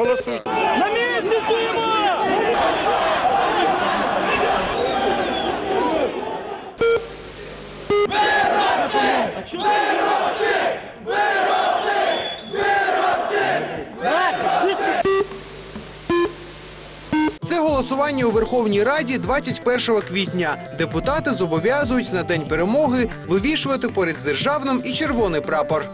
Голосуйте. На місці стоїмо! Це голосування у Верховній Раді 21 квітня. Депутати зобов'язують на день перемоги вивішувати поряд з державним і червоний прапор.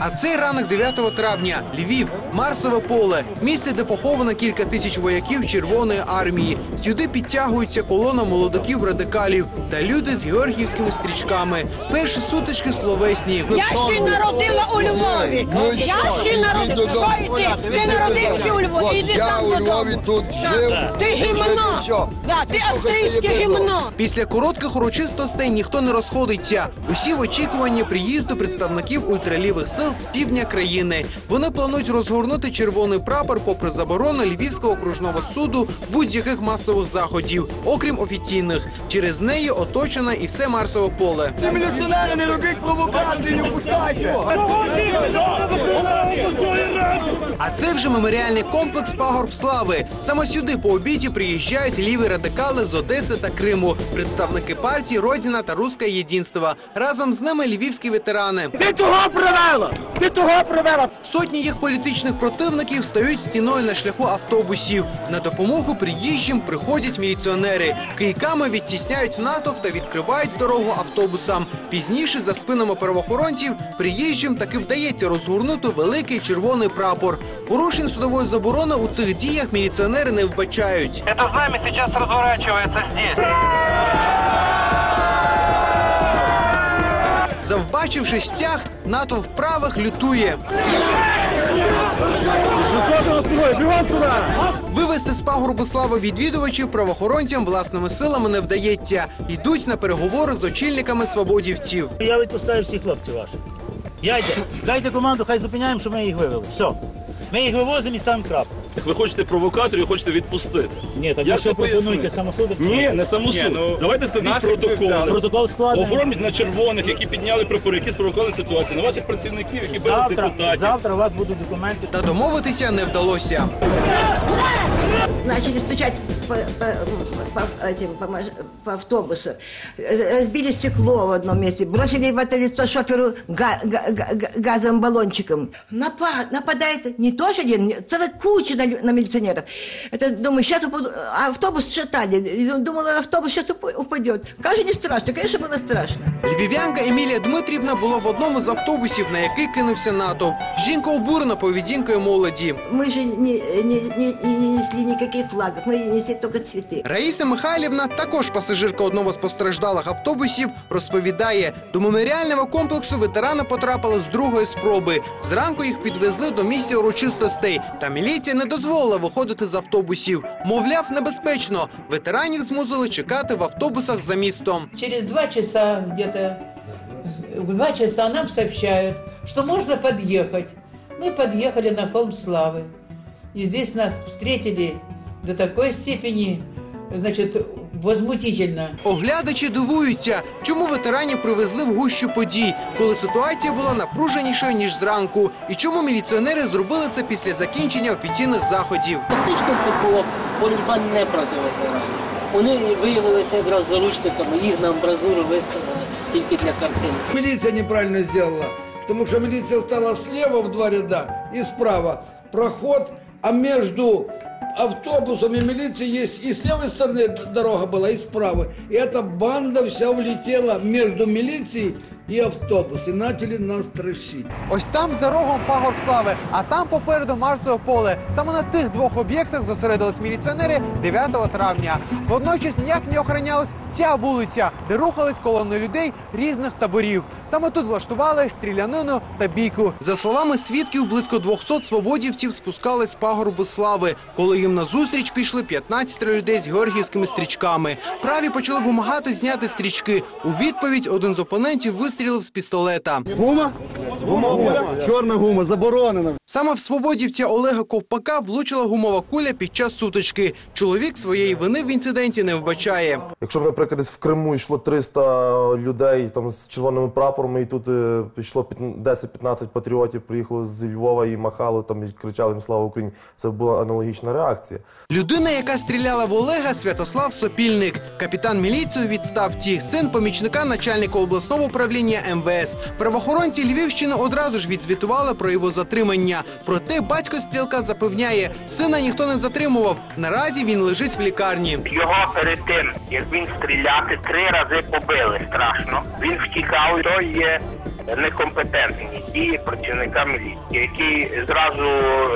А цей ранок 9 травня Львів, Марсове поле, місце, де поховано кілька тисяч вояків Червоної армії. Сюди підтягується колона молодиків радикалів та люди з георгіївськими стрічками. Перші сутички словесні. Я ще народила у Львові. Ну я ще народила. додому. Ти народився у Львові. Іди я сам у. Львові тут жив. Ти гімно. Ти австрійське гімно. Після коротких урочистостей ніхто не розходиться. Усі в очікуванні приїзду представників ультралівих сил з півдня країни. Вони планують розгорнути червоний прапор попри заборону Львівського окружного суду будь-яких масових заходів, окрім офіційних. Через неї оточено і все Марсове поле. Міліціонери, не робіть провокації, не пускайте! А це вже меморіальний комплекс Пагорб Слави. Саме сюди по обіді приїжджають ліві радикали з Одеси та Криму, представники партій Родіна та Руське Єдинство. Разом з ними львівські ветерани. Ти того провела! Ти того провела! Сотні їх політичних противників стають стіною на шляху автобусів. На допомогу приїжджим приходять міліціонери. Кийками відтісняють натовп та відкривають дорогу автобусам. Пізніше за спинами правоохоронців приїжджим таки вдається розгорнути великий червоний прапор. Порушень судової заборони у цих діях міліціонери не вбачають. Это знамя сейчас разворачивается здесь. Завбачивши стяг, натовп правих лютує. Вивести з пагорбу слави відвідувачів правоохоронцям власними силами не вдається. Йдуть на переговори з очільниками свободівців. Я відпускаю всіх хлопців ваших. Яйте, дайте команду, хай зупиняємо, що ми їх вивели. Все. Ми їх вивозимо і ставимо крапку. Так ви хочете провокаторів, хочете відпустити. Ні, так ви що пропонуєте самосуд? Ні, не самосуд. Давайте складіть протокол. Протокол складений. Оформіть на червоних, які підняли прапори, які спровокували ситуацію, на ваших працівників, які били Завтра, депутатів. завтра у вас будуть документи. Та домовитися не вдалося. начали стучать по, по, по этим, по, маш- по автобусу. Э, Разбили стекло в одном месте, бросили в это лицо шоферу га- га- га- га- газовым баллончиком. Напа- нападает не тоже один, не- целая куча на, лю- на милиционеров. Это, думаю, сейчас автобус шатали. И Думала, автобус сейчас упадет. Как же не страшно? Конечно, было страшно. Львів'янка Емілія Дмитрівна була в одному з автобусів, на який кинувся натовп. Жінка обурена поведінкою молоді. Мы же не, не, не- не несли никаких флагов, мы несли только цветы. Раїса Михайлівна, також пасажирка одного з постраждалих автобусів, розповідає, до меморіального комплексу ветерани потрапили з другої спроби. Зранку їх підвезли до місця урочистостей, та міліція не дозволила виходити з автобусів. Мовляв, небезпечно. Ветеранів змусили чекати в автобусах за містом. Через два часа где-то, в два часа нам сообщают, что можно подъехать. Мы подъехали на холм славы. И здесь нас встретили до такой степени, значит, возмутительно. Оглядачі дивуються, чому ветеранів привезли в гущу подій, коли ситуація була напруженішою ніж зранку, і чому міліціонери зробили це після закінчення офіційних заходів. Фактично це була боротьба не проти ветеранів. Вони виявилися якраз заручниками, їх на амбразуру виставили тільки для картин. Милиция неправильно сделала, потому что милиция стала слева в два ряда и справа проход, а между автобусом и милицией есть и с левой стороны д- дорога была, и с правой. И эта банда вся улетела между милицией и автобус, и начали нас трощить. Ось там за рогом пагорб слави, а там попереду Марсове поле. Саме на тих двох об'єктах зосередились міліціонери 9 травня. Водночас ніяк не охоронялась ця вулиця, де рухались колони людей різних таборів. Саме тут влаштували стрілянину та бійку. За словами свідків, близько 200 свободівців спускались з пагорбу слави, коли їм назустріч пішли 15 людей з георгіївськими стрічками. Праві почали вимагати зняти стрічки. У відповідь один з опонентів вистрілив з пістолета. Гума? Чорна гума, заборонена. Саме в свободівця Олега Ковпака влучила гумова куля під час сутички. Чоловік своєї вини в інциденті не вбачає. Якщо, наприклад, десь в Криму йшло 300 людей там з червоними прапорами, і тут е, пішло 10-15 патріотів, приїхало з Львова і махало там і кричали їм слава Україні. Це була аналогічна реакція. Людина, яка стріляла в Олега, Святослав Сопільник, капітан міліції у відставці, син помічника начальника обласного управління МВС. Правоохоронці Львівщини одразу ж відзвітувала про його затримання. Проте батько стрілка запевняє, сина ніхто не затримував. Наразі він лежить в лікарні. Його перед тим, як він стріляти, три рази побили страшно. Він втікав, Той є некомпетентні дії працівника міліції, який зразу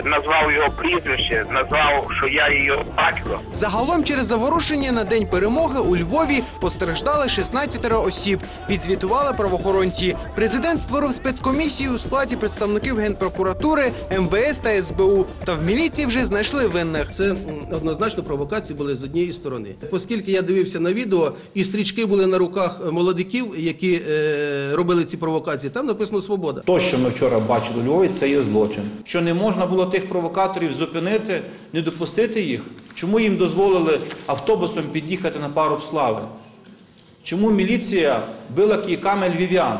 назвав його прізвище, назвав, що я його батько. Загалом через заворушення на день перемоги у Львові постраждали 16 осіб. Підзвітували правоохоронці. Президент створив спецкомісію у складі представників генпрокуратури, МВС та СБУ. Та в міліції вже знайшли винних. Це однозначно провокації були з однієї сторони. Оскільки я дивився на відео, і стрічки були на руках молодиків, які е, робили ці провокації, там написано свобода. То, що ми вчора бачили у Львові, це є злочин. Що не можна було тих провокаторів зупинити, не допустити їх? Чому їм дозволили автобусом під'їхати на паруб слави? Чому міліція била кійками львів'ян,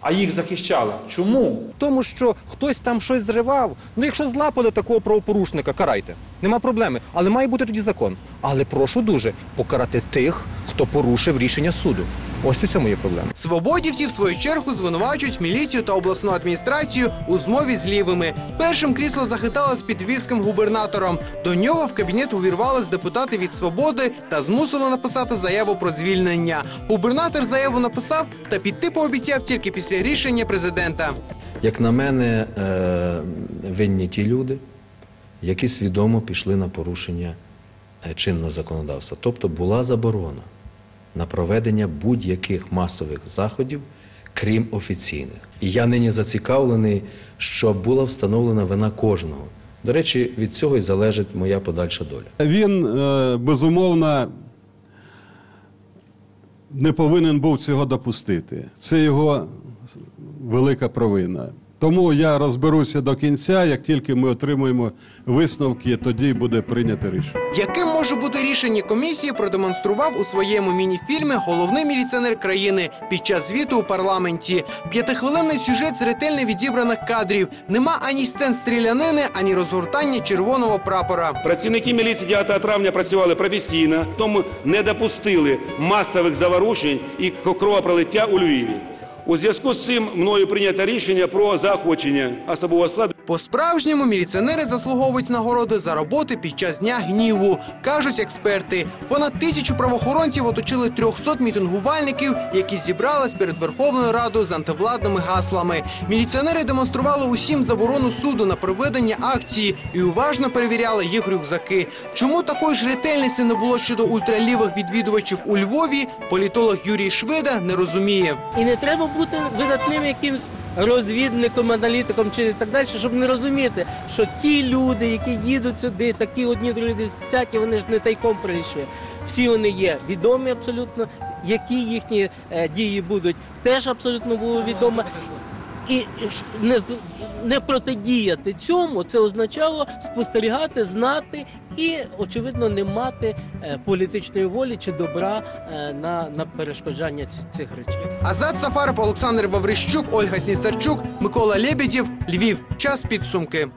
а їх захищала? Чому? Тому що хтось там щось зривав. Ну якщо злапали такого правопорушника, карайте. Нема проблеми. Але має бути тоді закон. Але прошу дуже покарати тих, хто порушив рішення суду. Ось у цьому є проблема. Свободівці в свою чергу звинувачують міліцію та обласну адміністрацію у змові з лівими. Першим крісло захитало з під львівським губернатором. До нього в кабінет увірвались депутати від свободи та змусили написати заяву про звільнення. Губернатор заяву написав та піти пообіцяв тільки після рішення президента. Як на мене, е, винні ті люди, які свідомо пішли на порушення е, чинного законодавства. Тобто була заборона на проведення будь-яких масових заходів, крім офіційних. І я нині зацікавлений, щоб була встановлена вина кожного. До речі, від цього і залежить моя подальша доля. Він е, безумовно не повинен був цього допустити. Це його велика провина. Тому я розберуся до кінця. Як тільки ми отримуємо висновки, тоді буде прийнято рішення. Яким може бути рішення комісії, продемонстрував у своєму міні-фільмі головний міліціонер країни під час звіту у парламенті. П'ятихвилинний сюжет з ретельно відібраних кадрів. Нема ані сцен стрілянини, ані розгортання червоного прапора. Працівники міліції 9 травня працювали професійно, тому не допустили масових заворушень і кровопролиття у Львові. У зв'язку з цим мною прийнято рішення про заохочення особового складу. По-справжньому міліціонери заслуговують нагороди за роботи під час дня гніву, кажуть експерти. Понад тисячу правоохоронців оточили 300 мітингувальників, які зібрались перед Верховною Радою з антивладними гаслами. Міліціонери демонстрували усім заборону суду на проведення акції і уважно перевіряли їх рюкзаки. Чому такої ж ретельності не було щодо ультралівих відвідувачів у Львові? Політолог Юрій Шведа не розуміє. І не треба бути видатним якимсь розвідником, аналітиком чи так далі, щоб не розуміти, що ті люди, які їдуть сюди, такі одні, другі десяті, вони ж не тайком прийшли. Всі вони є відомі абсолютно, які їхні е, дії будуть, теж абсолютно було відомо. І не, не протидіяти цьому, це означало спостерігати, знати і, очевидно, не мати е, політичної волі чи добра е, на, на перешкоджання цих речей. Азат Сафаров, Олександр Ваврищук, Ольга Снісарчук, Микола Лебедєв, Львів. Час підсумки.